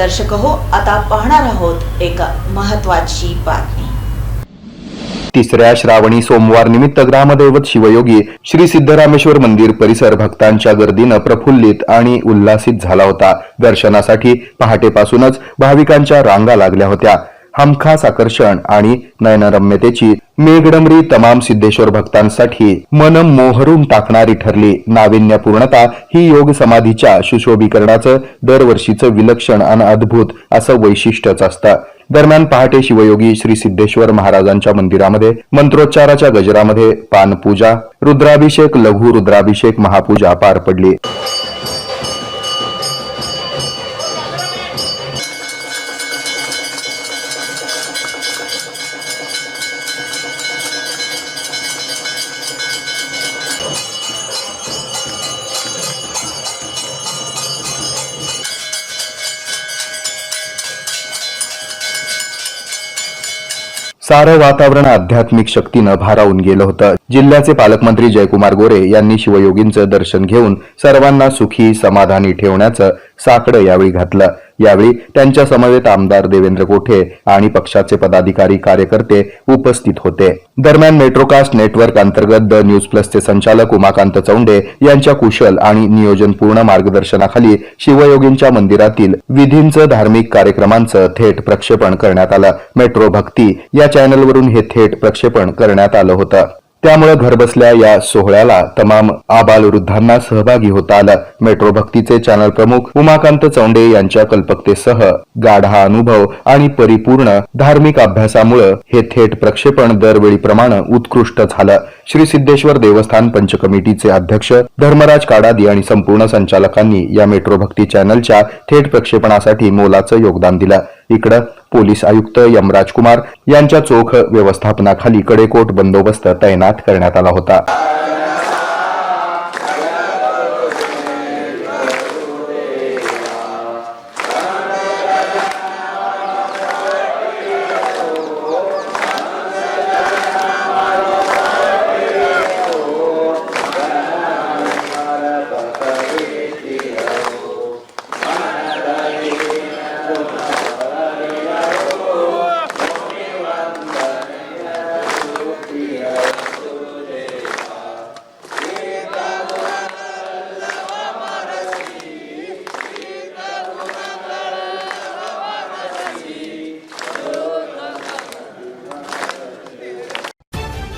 दर्शक हो आता पाहणार आहोत एक महत्वाची बातमी. तिसऱ्या श्रावणी सोमवार निमित्त ग्रामदैवत शिवयोगी श्री सिद्धरामेश्वर मंदिर परिसर भक्तांच्या गर्दीनं प्रफुल्लित आणि उल्हासित झाला होता. दर्शनासाठी पहाटेपासूनच भाविकांच्या रांगा लागल्या होत्या. हमखास आकर्षण आणि नयनरम्यतेची मेघडमरी तमाम सिद्धेश्वर भक्तांसाठी मन मोहरून टाकणारी ठरली. नाविन्यपूर्णता ही योग समाधीच्या सुशोभीकरणाचं दरवर्षीचं विलक्षण आणि अद्भुत असं वैशिष्ट्यच असतं. दरम्यान पहाटे शिवयोगी श्री सिद्धेश्वर महाराजांच्या मंदिरामध्ये मंत्रोच्चाराच्या गजरामध्ये पानपूजा रुद्राभिषेक लघु रुद्राभिषेक महापूजा पार पडली. सारं वातावरण आध्यात्मिक शक्तीनं भारावून गेलं होतं. जिल्ह्याचे पालकमंत्री जयकुमार गोरे यांनी शिवयोगींचं दर्शन घेऊन सर्वांना सुखी समाधानी ठेवण्याचं साकडं यावेळी घातलं. यावेळी त्यांच्या समवेत आमदार देवेंद्र कोठे आणि पक्षाचे पदाधिकारी कार्यकर्ते उपस्थित होते. दरम्यान मेट्रोकास्ट नेटवर्क अंतर्गत द न्यूज प्लसचे संचालक उमाकांत चौंडे यांच्या कुशल आणि नियोजनपूर्ण मार्गदर्शनाखाली शिवयोगींच्या मंदिरातील विधींचं धार्मिक कार्यक्रमांचं थेट प्रक्षेपण करण्यात आलं. मेट्रो भक्ती या चॅनलवरून हे थेट प्रक्षेपण करण्यात आलं होतं. त्यामुळे घरबसल्या या सोहळ्याला तमाम आबालवृद्धांना सहभागी होता आलं. मेट्रो भक्तीचे चॅनल प्रमुख उमाकांत चौंडे यांच्या कल्पकतेसह गाढा अनुभव आणि परिपूर्ण धार्मिक अभ्यासामुळे हे थेट प्रक्षेपण दरवेळीप्रमाणे उत्कृष्ट झालं. श्री सिद्धेश्वर देवस्थान पंचकमिटीचे अध्यक्ष धर्मराज काडादी आणि संपूर्ण संचालकांनी या मेट्रो भक्ती चॅनलच्या थेट प्रक्षेपणासाठी मोलाचं योगदान दिलं. इकडं पोलीस आयुक्त यमराज कुमार यांच्या चोख व्यवस्थापनाखाली कडेकोट बंदोबस्त तैनात करण्यात आला होता.